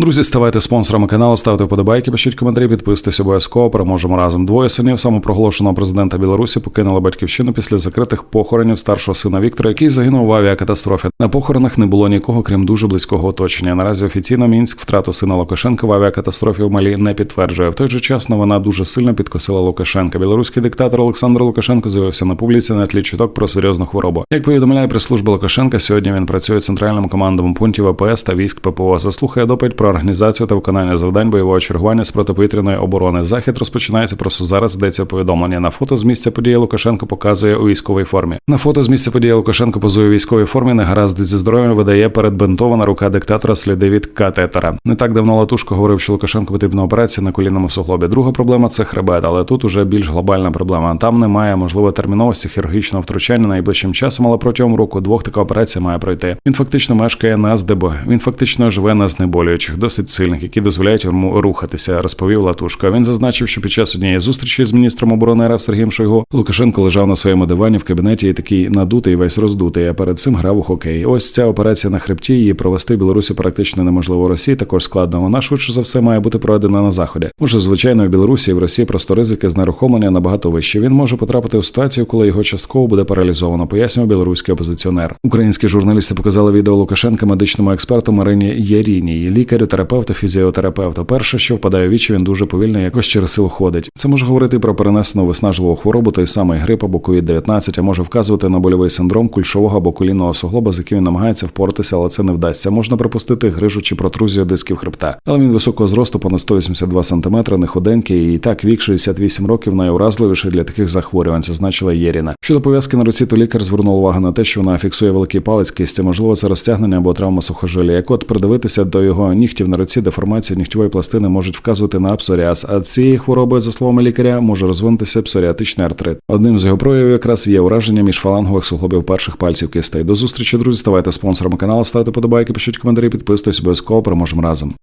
Друзі, ставайте спонсорами каналу, ставте вподобайки, пишіть коментарі, підписуйтесь обов'язково. Переможемо разом. Двоє синів самопроголошеного президента Білорусі покинули батьківщину після закритих похоронів старшого сина Віктора, який загинув в авіакатастрофі. На похоронах не було нікого, крім дуже близького оточення. Наразі офіційно мінськ втрату сина Лукашенка в авіакатастрофі в Малі не підтверджує. В той же час новина дуже сильно підкосила Лукашенка. Білоруський диктатор Олександр Лукашенко з'явився на публіці на тлі чуток про серйозну хворобу. Як повідомляє прес-служба Лукашенка, сьогодні він працює центральним командовим пунктів АПС та військ ППО. Заслухає доповідь про організацію та виконання завдань бойового чергування з протиповітряної оборони. Захід розпочинається просто зараз. Йдеться повідомлення. На фото з місця події Лукашенко показує у військовій формі. На фото з місця події Лукашенко позує у військовій формі. Негаразд зі здоров'ям видає передбинтована рука диктатора сліди від катетера. Не так давно Латушко говорив, що Лукашенко потрібна операція на колінному суглобі. Друга проблема це хребет, але тут уже більш глобальна проблема. Там немає можливо терміновості хірургічного втручання найближчим часом, але протягом року двох така операція має пройти. Він фактично мешкає на СДБ. Він фактично живе на знеболюючих, досить сильних, які дозволяють йому рухатися, розповів Латушко. Він зазначив, що під час однієї зустрічі з міністром оборони РФ Сергієм Шойгу Лукашенко лежав на своєму дивані в кабінеті і такий надутий, весь роздутий. А перед цим грав у хокей. Ось ця операція на хребті її провести Білорусі практично неможливо. Росії також складно. Вона швидше за все має бути проведена на заході. Може, звичайно, в Білорусі і в Росії просто ризики знерухомлення набагато вищі. Він може потрапити у ситуацію, коли його частково буде паралізовано. Пояснював білоруський опозиціонер. Українські журналісти показали відео Лукашенка медичному експерту Марині Яріній, лікарю, терапевту, фізіотерапевту. Перше, що впадає в вічі, він дуже повільно якось через силу ходить. Це може говорити про перенесену виснажливу хворобу, той самий грип або COVID-19, а може вказувати на больовий синдром кульшового або колінного суглоба, з яким він намагається впоратися, але це не вдасться. Можна припустити грижу чи протрузію дисків хребта. Але він високого зросту, понад 182 см, не худенький, і так вік 68 років найуразливіший для таких захворювань, зазначила Єріна. Щодо пов'язки на руці, то лікар звернув увагу на те, що вона фіксує великий палець кисті, можливо, це розтягнення або травма сухожилля. Як от придивитися до його нігтів на руці, деформація нігтєвої пластини можуть вказувати на псоріаз. А цієї хвороби, за словами лікаря, може розвинутися псоріатичний артрит. Одним з його проявів якраз є ураження міжфалангових суглобів перших пальців кистей. До зустрічі, друзі. Ставайте спонсорами каналу, ставте подобайки, пишіть коментарі, підписуйтесь обов'язково. Переможемо разом.